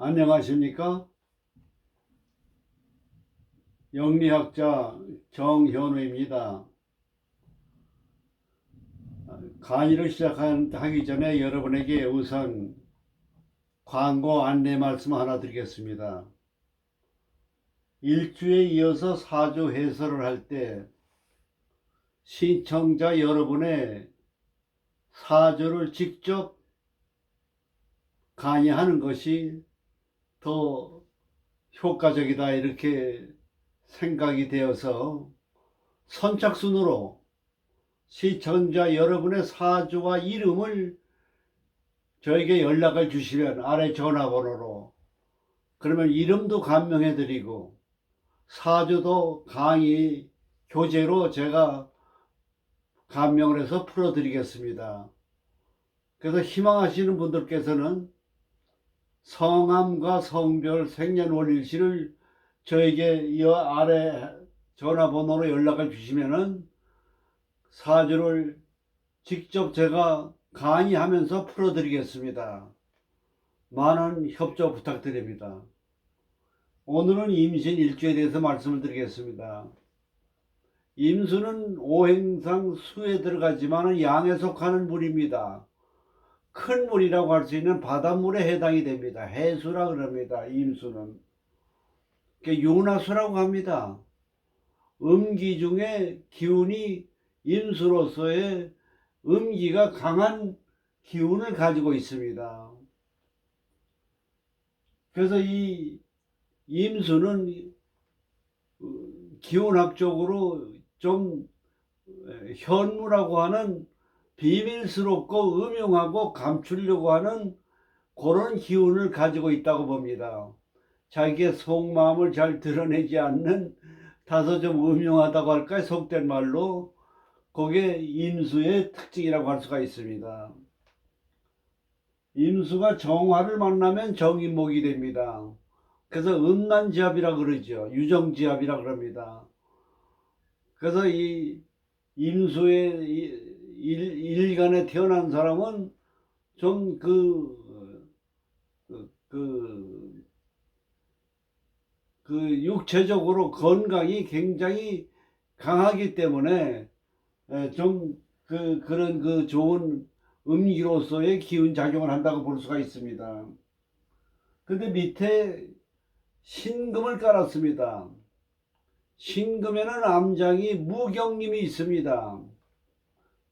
안녕하십니까? 영리학자 정현우입니다. 강의를 시작하기 전에 여러분에게 우선 광고 안내 말씀 하나 드리겠습니다. 일주에 이어서 사주 해설을 할 때 신청자 여러분의 사주를 직접 강의하는 것이 더 효과적이다 이렇게 생각이 되어서 선착순으로 시청자 여러분의 사주와 이름을 저에게 연락을 주시면 아래 전화번호로 그러면 이름도 감명해 드리고 사주도 강의 교재로 제가 감명을 해서 풀어 드리겠습니다. 그래서 희망하시는 분들께서는 성함과 성별, 생년월일시를 저에게 이 아래 전화번호로 연락을 주시면은 사주를 직접 제가 강의하면서 풀어드리겠습니다. 많은 협조 부탁드립니다. 오늘은 임신 일주에 대해서 말씀을 드리겠습니다. 임수는 오행상 수에 들어가지만 양에 속하는 물입니다. 큰 물이라고 할 수 있는 바닷물에 해당이 됩니다. 해수라 그럽니다. 임수는. 그러니까 윤화수라고 합니다. 음기 중에 기운이 임수로서의 음기가 강한 기운을 가지고 있습니다. 그래서 이 임수는 기운학적으로 좀 현무라고 하는 비밀스럽고 음흉하고 감추려고 하는 그런 기운을 가지고 있다고 봅니다. 자기의 속마음을 잘 드러내지 않는 다소 좀 음흉하다고 할까요? 속된 말로 그게 임수의 특징이라고 할 수가 있습니다. 임수가 정화를 만나면 정인목이 됩니다. 그래서 음란지압이라 그러죠. 유정지압이라 그럽니다. 그래서 이 임수의 일, 일간에 태어난 사람은 좀 그, 그, 그, 그 육체적으로 건강이 굉장히 강하기 때문에 좀 그 그런 그 좋은 음기로서의 기운 작용을 한다고 볼 수가 있습니다. 근데 밑에 신금을 깔았습니다. 신금에는 암장이 무경님이 있습니다.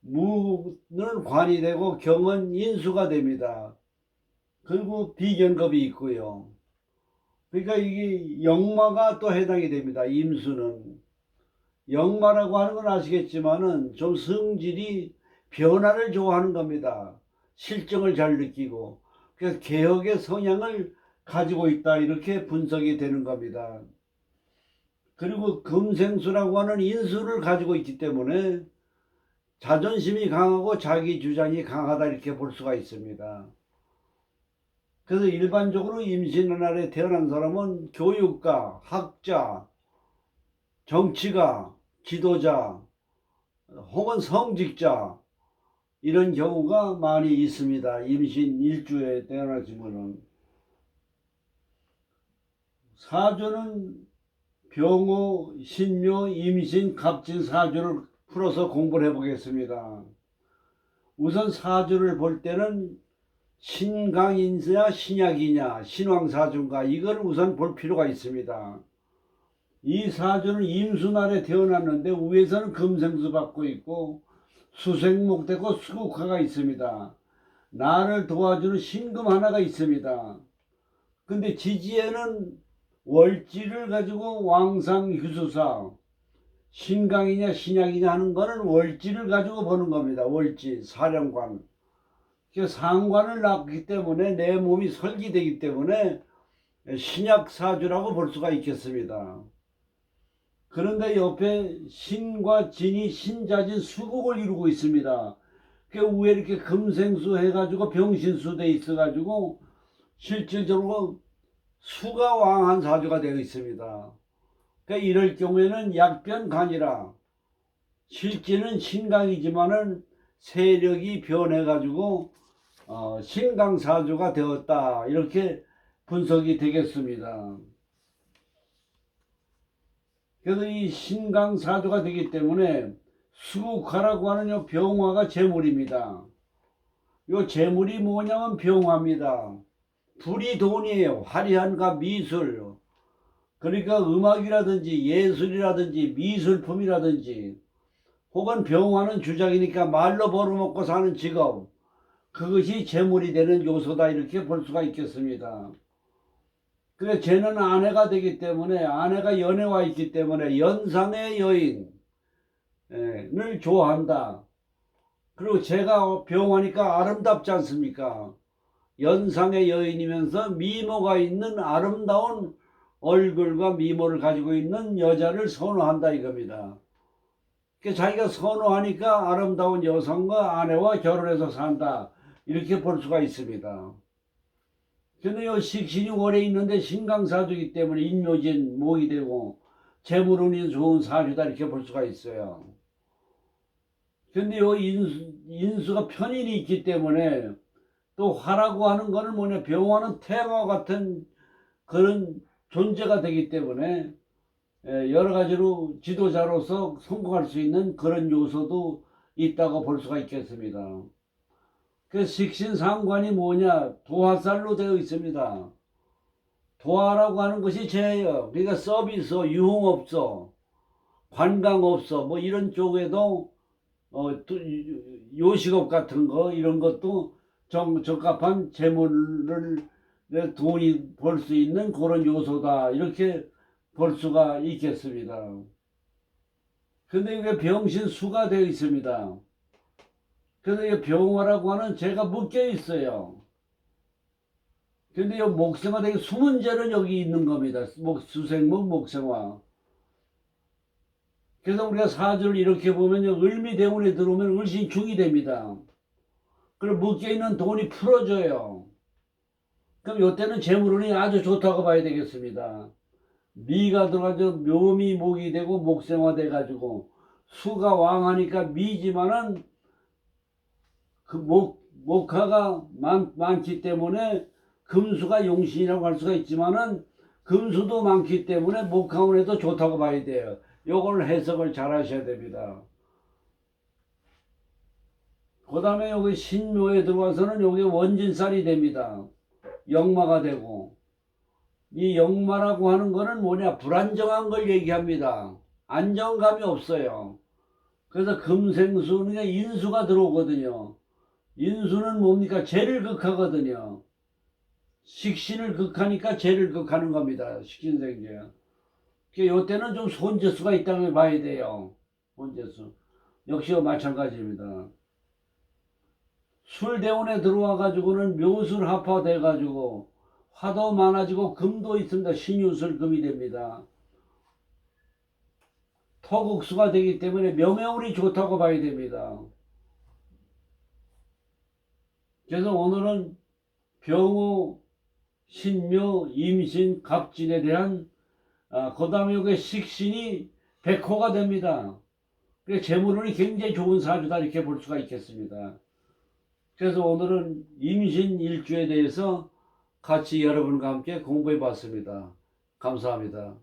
무는 관이 되고 경은 인수가 됩니다. 그리고 비견급이 있고요. 그러니까 이게 영마가 또 해당이 됩니다. 임수는. 영마라고 하는 건 아시겠지만은 좀 성질이 변화를 좋아하는 겁니다. 실정을 잘 느끼고. 그래서 개혁의 성향을 가지고 있다. 이렇게 분석이 되는 겁니다. 그리고 금생수라고 하는 인수를 가지고 있기 때문에 자존심이 강하고 자기 주장이 강하다 이렇게 볼 수가 있습니다. 그래서 일반적으로 임신의 날에 태어난 사람은 교육가, 학자, 정치가, 지도자, 혹은 성직자 이런 경우가 많이 있습니다. 임신 일주에 태어나시면은 사주는 병호, 신묘, 임신, 갑진 사주를 풀어서 공부를 해보겠습니다. 우선 사주를 볼 때는 신강인수야 신약이냐 신왕사주인가 이걸 우선 볼 필요가 있습니다. 이 사주는 임수날에 태어났는데 위에서는 금생수 받고 있고 수생목 되고 수국화가 있습니다. 나를 도와주는 신금 하나가 있습니다. 근데 지지에는 월지를 가지고 왕상 휴수사 신강이냐 신약이냐 하는 거는 월지를 가지고 보는 겁니다. 월지 사령관. 그 상관을 낳기 때문에 내 몸이 설기되기 때문에 신약 사주라고 볼 수가 있겠습니다. 그런데 옆에 신과 진이 신자진 수국을 이루고 있습니다. 그 위에 이렇게 금생수 해가지고 병신수 돼 있어가지고 실질적으로 수가 왕한 사주가 되어 있습니다. 그러니까 이럴 경우에는 약변간이라 실제는 신강이지만은 세력이 변해가지고 어, 신강사주가 되었다 이렇게 분석이 되겠습니다. 그래서 이 신강사조가 되기 때문에 수국화라고 하는 요 병화가 재물입니다. 요 재물이 뭐냐면 병화입니다. 불이 돈이에요. 화려한가 미술. 그러니까 음악이라든지 예술이라든지 미술품이라든지 혹은 병화는 주작이니까 말로 벌어먹고 사는 직업. 그것이 재물이 되는 요소다 이렇게 볼 수가 있겠습니다. 그래 쟤는 아내가 되기 때문에 아내가 연애와 있기 때문에 연상의 여인을 좋아한다. 그리고 제가 병화니까 아름답지 않습니까? 연상의 여인이면서 미모가 있는 아름다운 얼굴과 미모를 가지고 있는 여자를 선호한다 이겁니다. 그 자기가 선호하니까 아름다운 여성과 아내와 결혼해서 산다. 이렇게 볼 수가 있습니다. 근데 요 식신이 오래 있는데 신강사주이기 때문에 인묘진 목이 되고 재물운이 좋은 사주다 이렇게 볼 수가 있어요. 근데 요 인수, 인수가 편인이 있기 때문에 또 화라고 하는 거는 뭐냐 병화는 태양과 같은 그런 존재가 되기 때문에 예, 여러 가지로 지도자로서 성공할 수 있는 그런 요소도 있다고 볼 수가 있겠습니다. 그 식신상관이 뭐냐 도화살로 되어 있습니다. 도화라고 하는 것이 제예요. 그러니까 서비스, 유흥업소, 관광업소 뭐 이런 쪽에도 어, 또 요식업 같은 거 이런 것도 정, 적합한 재물을 내 돈이 벌 수 있는 그런 요소다 이렇게 볼 수가 있겠습니다. 근데 이게 병신수가 되어 있습니다. 그래서 이 병화라고 하는 죄가 묶여 있어요. 근데 이 목생화 되게 숨은 죄는 여기 있는 겁니다. 목, 수생목, 목생화. 그래서 우리가 사주를 이렇게 보면요. 을미대운에 들어오면 을신중이 됩니다. 그리고 묶여있는 돈이 풀어져요. 그럼 이때는 재물운이 아주 좋다고 봐야 되겠습니다. 미가 들어가서 묘미 목이 되고 목생화 돼 가지고 수가 왕하니까 미지만은 그 목, 목화가 많, 많기 때문에 금수가 용신이라고 할 수가 있지만은 금수도 많기 때문에 목화운에도 좋다고 봐야 돼요. 요걸 해석을 잘 하셔야 됩니다. 그 다음에 여기 신묘에 들어와서는 여기 원진살이 됩니다. 역마가 되고. 이 역마라고 하는 거는 뭐냐? 불안정한 걸 얘기합니다. 안정감이 없어요. 그래서 금생수는 인수가 들어오거든요. 인수는 뭡니까? 죄를 극하거든요. 식신을 극하니까 죄를 극하는 겁니다. 식신생죄. 요때는 좀 손재수가 있다고 봐야 돼요. 손재수. 역시와 마찬가지입니다. 술대운에 들어와 가지고는 묘술 합화 돼 가지고 화도 많아지고 금도 있습니다. 신유술 금이 됩니다. 토국수가 되기 때문에 명예운이 좋다고 봐야 됩니다. 그래서 오늘은 병호, 신묘, 임신, 갑진에 대한 아, 그 여기 식신이 백호가 됩니다. 그래서 재물운이 굉장히 좋은 사주다 이렇게 볼 수가 있겠습니다. 그래서 오늘은 임신 일주에 대해서 같이 여러분과 함께 공부해 봤습니다. 감사합니다.